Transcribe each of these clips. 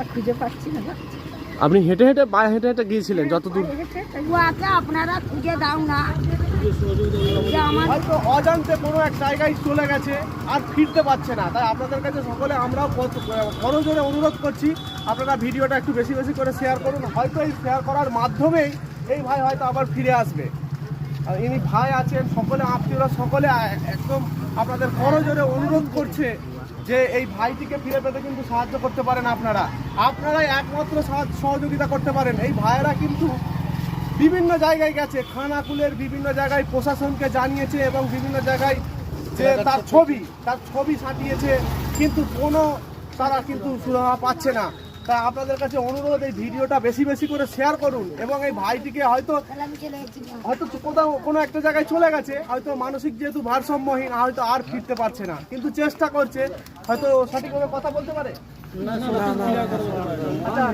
আর খুঁজে পাচ্ছি না আপনি হেঁটে হেঁটে বা হেঁটে হেঁটে গিয়েছিলেন যতদূর আছে আপনারা খুঁজে দাও না। আমার হয়তো অজান্তে কোনো এক জায়গায় চলে গেছে আর ফিরতে পারছে না। তাই আপনাদের কাছে সকলে আমরাও বড় জোরে অনুরোধ করছি আপনারা ভিডিওটা একটু বেশি বেশি করে শেয়ার করুন। হয়তো এই শেয়ার করার মাধ্যমেই এই ভাই হয়তো আবার ফিরে আসবে। আর ইনি ভাই আছেন সকলে আত্মীয়রা সকলে একদম আপনাদের বড় জোরে অনুরোধ করছে যে এই ভাইটিকে ফিরে পেতে কিন্তু সাহায্য করতে পারেন আপনারা। আপনারাই একমাত্র সহযোগিতা করতে পারেন। এই ভাইয়েরা কিন্তু বিভিন্ন জায়গায় গেছে। খানাকুলের বিভিন্ন জায়গায় প্রশাসনকে জানিয়েছে এবং বিভিন্ন জায়গায় যে তার ছবি তার ছবি সাঁটিয়েছে কিন্তু কোনো তারা কিন্তু সুরাহা পাচ্ছে না। তাই আপনাদের কাছে অনুরোধ এই ভিডিওটা বেশি বেশি করে শেয়ার করুন এবং এই ভাইটিকে হয়তো হয়তো কোথাও কোনো একটা জায়গায় চলে গেছে হয়তো মানসিক যেহেতু ভারসাম্যহীন হয়তো আর ফিরতে পারছে না। কিন্তু চেষ্টা করছে হয়তো সঠিকভাবে কথা বলতে পারে? আচ্ছা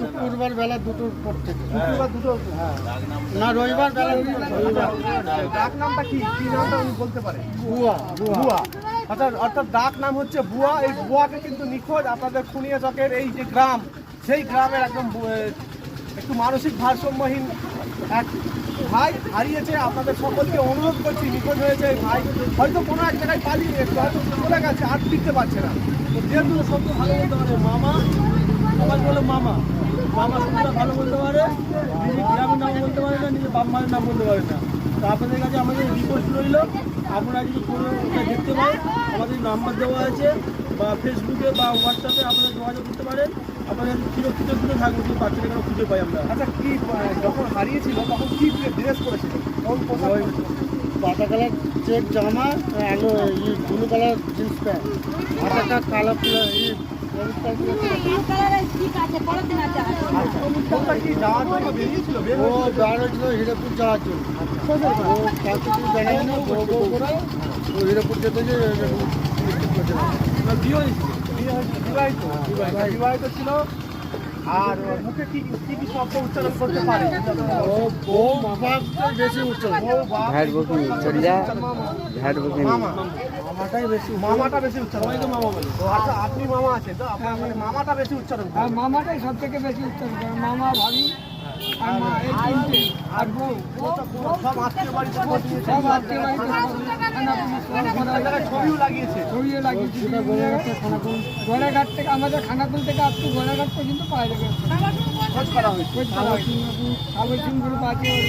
শুক্রবার বেলা দুটোর পর থেকে। না রবিবার বেলা দুটোর ডাক নামটা কি? কি নামটা উনি বলতে পারে বুয়া বুয়া অর্থাৎ অর্থাৎ ডাক নাম হচ্ছে বুয়া এই বুয়াকে কিন্তু নিখোঁজ আপনাদের খুনিয়া চকের এই যে গ্রাম সেই গ্রামের একদম একটু মানসিক ভারসাম্যহীন এক ভাই হারিয়েছে, আপনাদের সকলকে অনুরোধ করছি নিখোঁজ হয়েছে ভাই। হয়তো কোনো এক জায়গায় পালিয়ে গেছে, হয়তো চলে গেছে, আর ফিরতে পারছে না। যেহেতু সব ভালো বলতে পারে, মামা, সবাই বলে মামা। মামা সবটা ভালো বলতে পারে, নিজের গ্রামের নাম বলতে পারে না, নিজের বাপ মায়ের নাম বলতে পারে না। তো আপনাদের কাছে আমাদের রিকোয়েস্ট রইল। আপনারা যদি কোনো দেখতে পান, আমাদের নাম্বার দেওয়া আছে। বা ফেসবুকে বা হোয়াটসঅ্যাপে আপনারা যোগাযোগ করতে পারেন আপনাদের সুরক্ষিত দূরে থাকবে কিন্তু বাচ্চাটাকে খুঁজে পাই আমরা আচ্ছা কি যখন হারিয়েছিল তখন কি ড্রেস করেছিল কোন পোশাক পাতা কালার চেক জামা আলো ই ব্লু কালার জিন্স প্যান্ট একটা কালো ই কি যাওয়ার হয়েছিল? হিরাপুর যাওয়ার জন্য ও কাউকে কিছু জানাই না বউ বউ করে ও হিরাপুর যেতে গিয়ে বিবাহিত বিবাহিত ছিল। আর মুখে কি কি কি শব্দ উচ্চারণ করতে পারে? ও বউ মামাটাই বেশি উচ্চারণ। ভ্যাট বকি চলে মামা। ভ্যাট বকি মামা। মামাটাই বেশি মামাটা বেশি উচ্চারণ। মামা বলে। ও আচ্ছা আপনি মামা আছেন তো মানে মামাটা বেশি উচ্চারণ আর মামাটাই সব থেকে বেশি উত্তর করে মামা ভাবি। গোড়াঘাট থেকে আমাদের খানাকুল থেকে টু গোড়াঘাট পর্যন্ত পাওয়া যাবে খোঁজ করা হয়েছে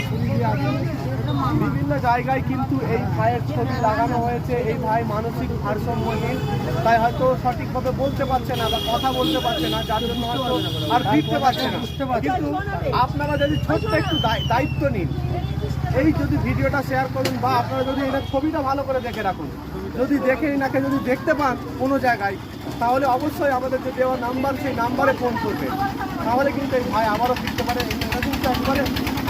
ছবি দিয়ে আছে বিভিন্ন জায়গায় কিন্তু এই ভাইয়ের ছবি লাগানো হয়েছে, এই ভাই মানসিক ভারসাম্যহীন তাই হয়তো সঠিকভাবে বলতে পারছে না বা কথা বলতে পারছে না, যার জন্য হয়তো আর ফিরতে পারছে না। কিন্তু আপনারা যদি ছোট্ট একটু দায়- দায়িত্ব নিন, এই যদি ভিডিওটা শেয়ার করুন বা আপনারা যদি এটা ছবিটা ভালো করে দেখে রাখুন, যদি দেখে এনাকে যদি দেখতে পান কোনো জায়গায়, তাহলে অবশ্যই আমাদের যে দেওয়া নাম্বার, সেই নাম্বারে ফোন করবেন তাহলে কিন্তু এই ভাই আবারও ফিরতে পারে। কিন্তু একবারে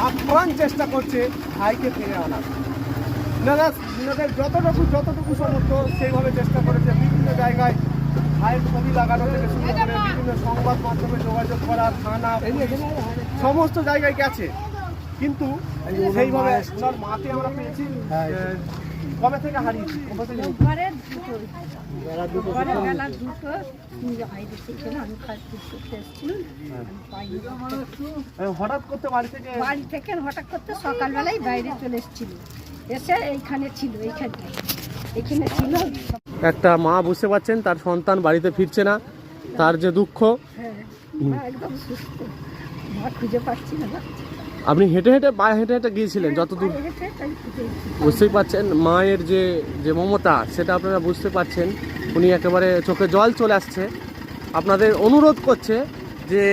আপ্রাণ চেষ্টা করছে ভাইকে ফিরে আনার। এনারা এনাদের যতটুকু যতটুকু সমর্থ সেইভাবে চেষ্টা করেছে বিভিন্ন জায়গায় ভাইয়ের ছবি লাগানো থেকে শুরু করে বিভিন্ন সংবাদ মাধ্যমে যোগাযোগ করা থানা সমস্ত জায়গায় গেছে। কিন্তু সেইভাবে ওনার মাকে আমরা পেয়েছি। আহ, কবে থেকে হারিয়েছি কবে ঘরে দুটো ঘরে বেলা দুটো হঠাৎ করতে বাড়ি থেকে বাড়ি থেকে হঠাৎ করতে সকালবেলায় বাইরে চলে এসেছিল। এসে এইখানে ছিল এইখানে। এখানে ছিল। একটা মা বুঝতে পারছেন তার সন্তান বাড়িতে ফিরছে না তার যে দুঃখ। হ্যাঁ একদম সুস্থ। মা খুঁজে পাচ্ছি না। আপনি হেঁটে হেঁটে পায়ে হেঁটে হেঁটে গিয়েছিলেন যতদূর। বুঝতেই পারছেন মায়ের যে যে মমতা সেটা আপনারা বুঝতে পারছেন। উনি একেবারে চোখে জল চলে আসছে। আপনাদের অনুরোধ করছে যে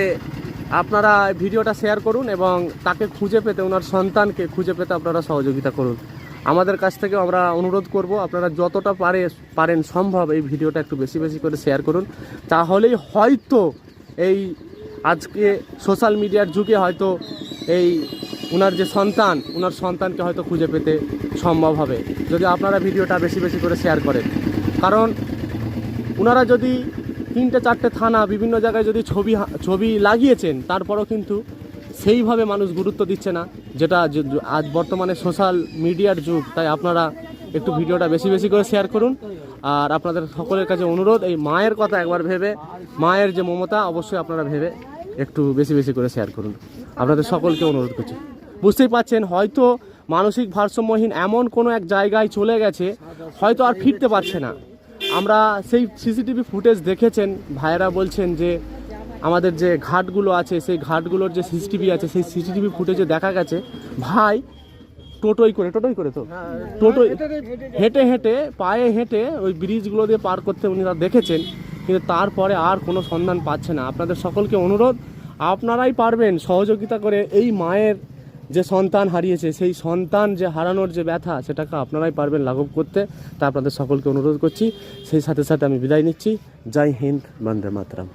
আপনারা ভিডিওটা শেয়ার করুন এবং তাকে খুঁজে পেতে ওনার সন্তানকে খুঁজে পেতে আপনারা সহযোগিতা করুন। আমাদের কাছ থেকে আমরা অনুরোধ করব আপনারা যতটা পারে পারেন সম্ভব এই ভিডিওটা একটু বেশি বেশি করে শেয়ার করুন। তাহলেই হয়তো এই আজকে সোশ্যাল মিডিয়ার যুগে হয়তো এই ওনার যে সন্তান ওনার সন্তানকে হয়তো খুঁজে পেতে সম্ভব হবে। যদি আপনারা ভিডিওটা বেশি বেশি করে শেয়ার করেন। কারণ ওনারা যদি তিনটে চারটে থানা, বিভিন্ন জায়গায় যদি ছবি ছবি লাগিয়েছেন, তারপরও কিন্তু সেইভাবে মানুষ গুরুত্ব দিচ্ছে না, যেটা আজ বর্তমানে সোশ্যাল মিডিয়ার যুগ। তাই আপনারা একটু ভিডিওটা বেশি বেশি করে শেয়ার করুন। আর আপনাদের সকলের কাছে অনুরোধ, এই মায়ের কথা একবার ভেবে, মায়ের যে মমতা, অবশ্যই আপনারা ভেবে একটু বেশি বেশি করে শেয়ার করুন। আপনাদের সকলকে অনুরোধ করছি। বুঝতেই পাচ্ছেন, হয়তো মানসিক ভারসাম্যহীন এমন কোনো এক জায়গায় চলে গেছে, হয়তো আর ফিরতে পারছে না। আমরা সেই সিসিটিভি ফুটেজ দেখেছেন, ভাইয়েরা বলছেন যে আমাদের যে ঘাটগুলো আছে, সেই ঘাটগুলোর যে সিসিটিভি আছে, সেই সিসিটিভি ফুটেজে দেখা গেছে। ভাই, টোটোই করে টোটোই করে তো? টোটোই হেঁটে হেঁটে পায়ে হেঁটে ওই ব্রিজগুলো দিয়ে পার করতে উনি দেখেছেন। কিন্তু তারপরে আর কোনো সন্ধান পাচ্ছে না। আপনাদের সকলকে অনুরোধ, আপনারাই পারবেন সহযোগিতা করে এই মায়ের যে সন্তান হারিয়েছে, সেই সন্তান যে হারানোর যে ব্যথা, সেটাকে আপনারাই পারবেন লাঘব করতে। তা আপনাদের সকলকে অনুরোধ করছি। সেই সাথে সাথে আমি বিদায় নিচ্ছি। জয় হিন্দ, বন্দে মাতরম।